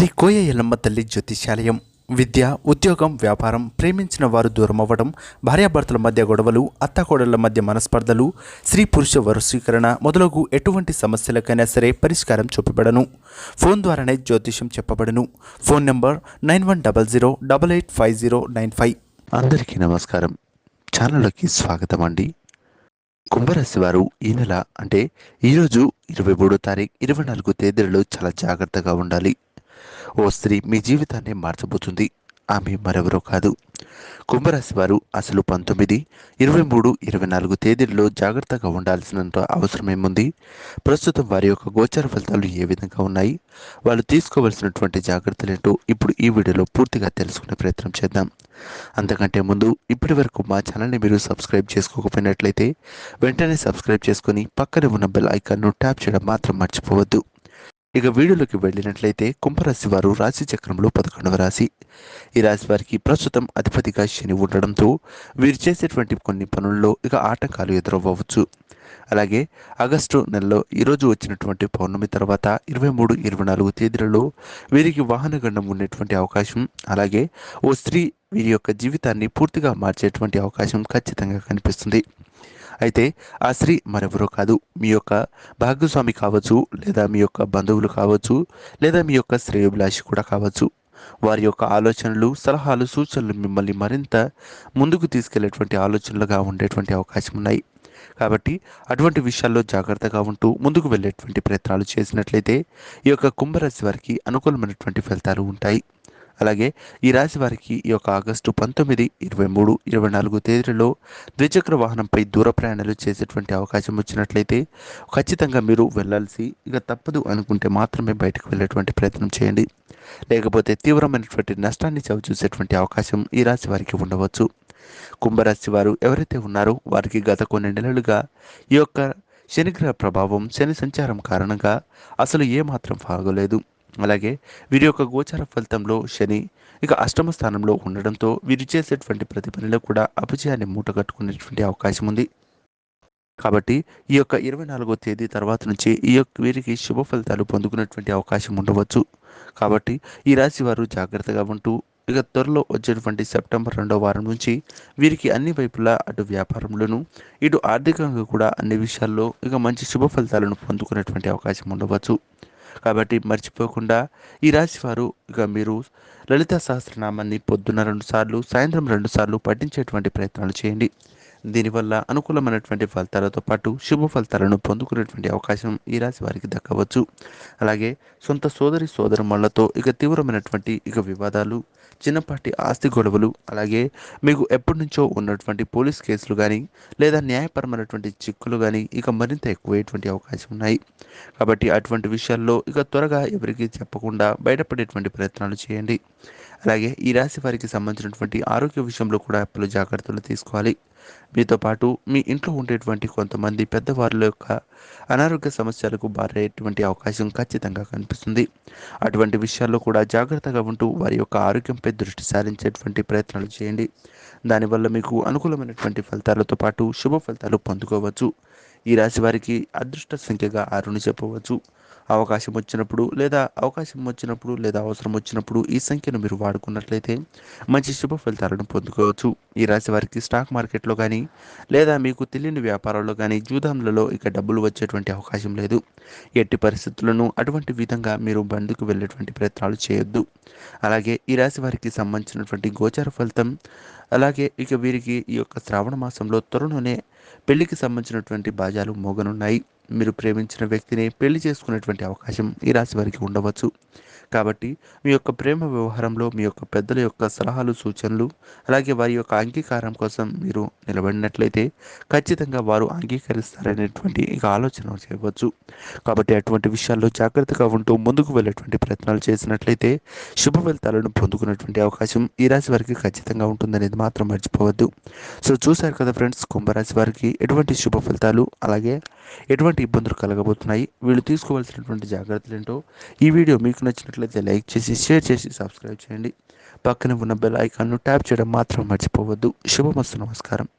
శ్రీ కోయ ఎల్లమ్మ తల్లి జ్యోతిషాలయం విద్య ఉద్యోగం వ్యాపారం ప్రేమించిన వారు దూరం అవ్వడం భార్యాభర్తల మధ్య గొడవలు అత్తాకోడళ్ళ మధ్య మనస్పర్ధలు స్త్రీ పురుష వరుసీకరణ మొదలగు ఎటువంటి సమస్యలకైనా సరే పరిష్కారం చూపబడను. ఫోన్ ద్వారానే జ్యోతిషం చెప్పబడను. Phone number nine one double zero double eight five zero nine five. అందరికీ నమస్కారం. ఛానల్లోకి స్వాగతం అండి. కుంభరాశి వారు ఈ నెల అంటే ఈరోజు ఇరవై మూడో తారీఖు ఇరవై నాలుగు తేదీలలో చాలా జాగ్రత్తగా ఉండాలి. ఓ స్త్రీ మీ జీవితాన్ని మార్చబోతుంది. ఆమె మరెవరో కాదు. కుంభరాశి వారు అసలు పంతొమ్మిది ఇరవై మూడు ఇరవై నాలుగు తేదీల్లో జాగ్రత్తగా ఉండాల్సినంత అవసరమేముంది? ప్రస్తుతం వారి యొక్క గోచర ఫలితాలు ఏ విధంగా ఉన్నాయి? వాళ్ళు తీసుకోవాల్సినటువంటి జాగ్రత్తలేంటో ఇప్పుడు ఈ వీడియోలో పూర్తిగా తెలుసుకునే ప్రయత్నం చేద్దాం. అంతకంటే ముందు ఇప్పటి వరకు మా ఛానల్ని మీరు సబ్స్క్రైబ్ చేసుకోకపోయినట్లయితే వెంటనే సబ్స్క్రైబ్ చేసుకొని పక్కనే ఉన్న బెల్ ఐకాన్ను ట్యాప్ చేయడం మాత్రం మర్చిపోవద్దు. ఇక వీడియోలోకి వెళ్ళినట్లయితే కుంభరాశి వారు రాశి చక్రంలో పదకొండవ రాశి. ఈ రాశి వారికి ప్రస్తుతం అధిపతిగా శని ఉండడంతో వీరు చేసేటువంటి కొన్ని పనుల్లో ఇక ఆటంకాలు ఎదురవ్వచ్చు అలాగే ఆగస్టు నెలలో ఈరోజు వచ్చినటువంటి పౌర్ణమి తర్వాత ఇరవై మూడు ఇరవై నాలుగు తేదీలలో వీరికి వాహన గండం ఉండేటువంటి అవకాశం. అలాగే ఓ స్త్రీ వీరి యొక్క జీవితాన్ని పూర్తిగా మార్చేటువంటి అవకాశం ఖచ్చితంగా కనిపిస్తుంది. అయితే ఆ స్త్రీ మరెవరో కాదు. మీ యొక్క భాగస్వామి కావచ్చు లేదా మీ యొక్క బంధువులు కావచ్చు లేదా మీ యొక్క శ్రేయోభిలాషి కూడా కావచ్చు. వారి యొక్క ఆలోచనలు సలహాలు సూచనలు మిమ్మల్ని మరింత ముందుకు తీసుకెళ్ళేటువంటి ఆలోచనలుగా ఉండేటువంటి అవకాశం ఉన్నాయి. కాబట్టి అటువంటి విషయాల్లో జాగ్రత్తగా ఉంటూ ముందుకు వెళ్ళేటువంటి ప్రయత్నాలు చేసినట్లయితే ఈ యొక్క కుంభరాశి వారికి అనుకూలమైనటువంటి ఫలితాలు ఉంటాయి. అలాగే ఈ రాశి వారికి ఈ యొక్క ఆగస్టు పంతొమ్మిది ఇరవై మూడు ఇరవై నాలుగు తేదీలలో ద్విచక్ర వాహనంపై దూర ప్రయాణాలు చేసేటువంటి అవకాశం వచ్చినట్లయితే ఖచ్చితంగా మీరు వెళ్ళాల్సి ఇక తప్పదు అనుకుంటే మాత్రమే బయటకు వెళ్ళేటువంటి ప్రయత్నం చేయండి. లేకపోతే తీవ్రమైనటువంటి నష్టాన్ని చవిచూసేటువంటి అవకాశం ఈ రాశి వారికి ఉండవచ్చు. కుంభరాశి వారు ఎవరైతే ఉన్నారో వారికి గత కొన్ని నెలలుగా ఈ యొక్క శనిగ్రహ ప్రభావం శని సంచారం కారణంగా అసలు ఏమాత్రం బాగోలేదు అలాగే వీరి యొక్క గోచార ఫలితంలో శని ఇక అష్టమ స్థానంలో ఉండడంతో వీరు చేసేటువంటి ప్రతి పనిలో కూడా అపజయాన్ని మూటగట్టుకునేటువంటి అవకాశం ఉంది. కాబట్టి ఈ యొక్క ఇరవై నాలుగో తేదీ తర్వాత నుంచి ఈ యొక్క వీరికి శుభ ఫలితాలు పొందుకునేటువంటి అవకాశం ఉండవచ్చు. కాబట్టి ఈ రాశి వారు జాగ్రత్తగా ఉంటూ ఇక త్వరలో వచ్చేటువంటి సెప్టెంబర్ రెండో వారం నుంచి వీరికి అన్ని వైపులా అటు వ్యాపారంలోను ఇటు ఆర్థికంగా కూడా అన్ని విషయాల్లో ఇక మంచి శుభ ఫలితాలను పొందుకునేటువంటి అవకాశం ఉండవచ్చు. కాబట్టి మర్చిపోకుండా ఈ రాశివారు ఇక మీరు లలిత సహస్రనామాన్ని పొద్దున్న రెండు సార్లు సాయంత్రం రెండు సార్లు పఠించేటువంటి ప్రయత్నాలు చేయండి. దీనివల్ల అనుకూలమైనటువంటి ఫలితాలతో పాటు శుభ ఫలితాలను పొందుకునేటువంటి అవకాశం ఈ రాశి వారికి దక్కవచ్చు. అలాగే సొంత సోదరి సోదరుమళ్ళతో ఇక తీవ్రమైనటువంటి ఇక వివాదాలు చిన్నపాటి ఆస్తి గొడవలు అలాగే మీకు ఎప్పటి నుంచో ఉన్నటువంటి పోలీస్ కేసులు కానీ లేదా న్యాయపరమైనటువంటి చిక్కులు కానీ ఇక మరింత ఎక్కువయ్యేటువంటి అవకాశం ఉన్నాయి. కాబట్టి అటువంటి విషయాల్లో ఇక త్వరగా ఎవరికి చెప్పకుండా బయటపడేటువంటి ప్రయత్నాలు చేయండి. అలాగే ఈ రాశి వారికి సంబంధించినటువంటి ఆరోగ్య విషయంలో కూడా పలు జాగ్రత్తలు తీసుకోవాలి. మీతో పాటు మీ ఇంట్లో ఉండేటువంటి కొంతమంది పెద్దవారుల యొక్క అనారోగ్య సమస్యలకు బారయ్యేటువంటి అవకాశం ఖచ్చితంగా కనిపిస్తుంది. అటువంటి విషయాల్లో కూడా జాగ్రత్తగా ఉంటూ వారి యొక్క ఆరోగ్యంపై దృష్టి సారించేటువంటి ప్రయత్నాలు చేయండి. దానివల్ల మీకు అనుకూలమైనటువంటి ఫలితాలతో పాటు శుభ ఫలితాలు పొందుకోవచ్చు. ఈ రాశి వారికి అదృష్ట సంఖ్యగా ఆరుని చెప్పవచ్చు. అవకాశం వచ్చినప్పుడు లేదా అవకాశం వచ్చినప్పుడు లేదా అవసరం వచ్చినప్పుడు ఈ సంఖ్యను మీరు వాడుకున్నట్లయితే మంచి శుభ ఫలితాలను పొందుకోవచ్చు. ఈ రాశి వారికి స్టాక్ మార్కెట్లో కానీ లేదా మీకు తెలియని వ్యాపారాల్లో కానీ జూదంలలో ఇక డబ్బులు వచ్చేటువంటి అవకాశం లేదు. ఎట్టి పరిస్థితులను అటువంటి విధంగా మీరు బండికి వెళ్ళేటువంటి ప్రయత్నాలు చేయొద్దు. అలాగే ఈ రాశి వారికి సంబంధించినటువంటి గోచర ఫలితం అలాగే ఇక వీరికి ఈ యొక్క శ్రావణ మాసంలో త్వరలోనే పెళ్ళికి సంబంధించినటువంటి బాజాలు మోగనున్నాయి. మీరు ప్రేమించిన వ్యక్తిని పెళ్ళి చేసుకునేటువంటి అవకాశం ఈ రాశి వారికి ఉండవచ్చు. కాబట్టి మీ యొక్క ప్రేమ వ్యవహారంలో మీ యొక్క పెద్దల యొక్క సలహాలు సూచనలు అలాగే వారి యొక్క అంగీకారం కోసం మీరు నిలబడినట్లయితే ఖచ్చితంగా వారు అంగీకరిస్తారనేటువంటి ఇక ఆలోచన చేయవచ్చు. కాబట్టి అటువంటి విషయాల్లో జాగ్రత్తగా ఉంటూ ముందుకు వెళ్ళేటువంటి ప్రయత్నాలు చేసినట్లయితే శుభ ఫలితాలను పొందుకునేటువంటి అవకాశం ఈ రాశి వారికి ఖచ్చితంగా ఉంటుందనేది మాత్రం మర్చిపోవద్దు. సో చూశారు కదా ఫ్రెండ్స్ కుంభరాశి వారికి ఎటువంటి శుభ ఫలితాలు అలాగే ఎటువంటి ఇబ్బందులు కలగబోతున్నాయి వీళ్ళు తీసుకోవాల్సినటువంటి జాగ్రత్తలు ఏంటో ఈ వీడియో మీకు నచ్చినట్లయితే లైక్ చేసి షేర్ చేసి సబ్స్క్రైబ్ చేయండి. పక్కన ఉన్న బెల్ ఐకాన్ను ట్యాప్ చేయడం మాత్రం మర్చిపోవద్దు. శుభమస్తు నమస్కారం.